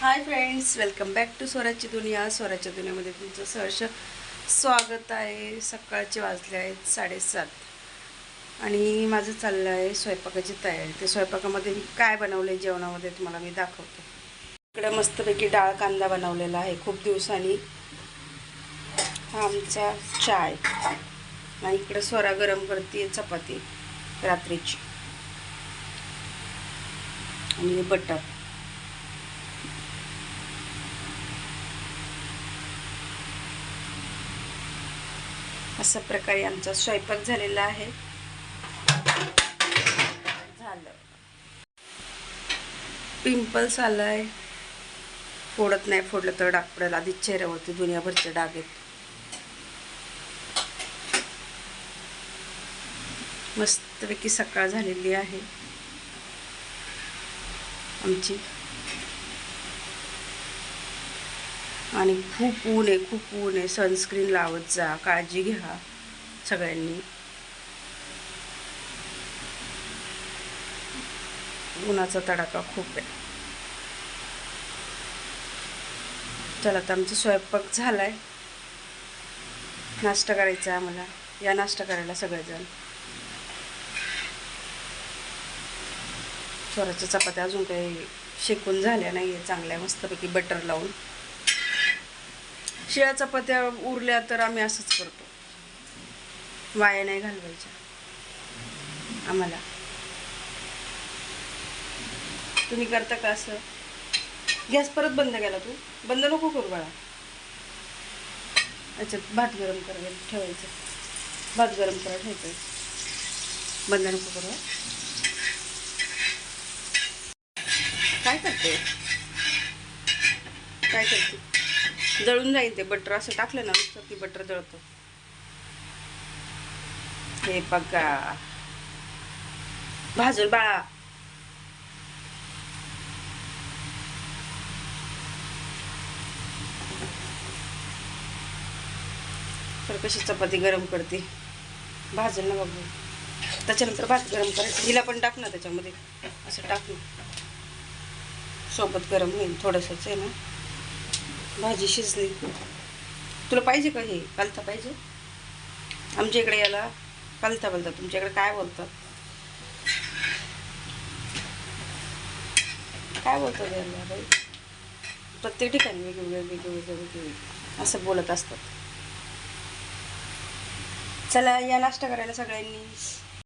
Hi friends welcome back to स्वराजची दुनिया स्वराच्या दुनियामध्ये तुमचं सहर्ष स्वागत आहे. सकाळचे वाजले आहेत साडेसात. आणि माझं चाललं आहे स्वयंपाकाची तयारी. ते स्वयंपाकामध्ये मी काय बनवलं आहे जेवणामध्ये तुम्हाला मी दाखवते. इकडे मस्तपैकी डाळ कांदा बनवलेला आहे. खूप दिवसांनी हा आमचा चाय. आणि इकडे स्वरा गरम करते चपाती रात्रीची. आणि बटर. अशा प्रकारे आमचा स्वयंपाक झालेला आहे. झालं. पिंपल्स आलाय. फोडत नाही फोडलं तर डाग पडेल आधीच चेहऱ्यावरती दुनियाभरचे डाग आहेत. मस्तपैकी सकाळ झालेली आहे. आमची आणि खूप ऊन आहे खूप ऊन आहे. सनस्क्रीन लावत जा काळजी घ्या सगळ्यांनी. उन्हाचा तडाखा खूप आहे. चला आता आमचा स्वयंपाक झालाय. नाश्ता करायचा आहे आम्हाला. या नाश्ता करायला सगळेजण. स्वराच्या चपात्या अजून काही शेकून झाल्या नाही आहे चांगल्या मस्तपैकी बटर लावून. शिळ्या चपात्या उरल्या तर आम्ही असंच करतो. वाया नाही घालवायच्या. आम्हाला. तुम्ही करता का असं? गॅस परत बंद केला तू? बंद नको करू बाळा. अच्छा भात गरम करायला ठेवायचं. भात गरम करायला ठेवायचं बंद नको करू काय करते? काय करते? जळून जाईल ते बटर असं टाकलं ना नुसतं की बटर जळतं. हे बघा. भाजून बाळा. तर कशी चपाती गरम करते. भाजून ना बघू. त्याच्यानंतर भात गरम करायचं. हिला पण टाक ना त्याच्यामध्ये. असं टाक ना. सोबत गरम होईल थोडंसंच आहे ना. भाजी शिजली. तुला पाहिजे का हे? पालता पाहिजे? आमच्या इकडे याला पालता बोलतात. तुमच्याकडे काय बोलतात? काय बोलतात याला बाई? प्रत्येक ठिकाणी वेगवेगळे वेगवेगळे वेगवेगळे असं बोलत असतात. चला या नाश्ता करायला सगळ्यांनी.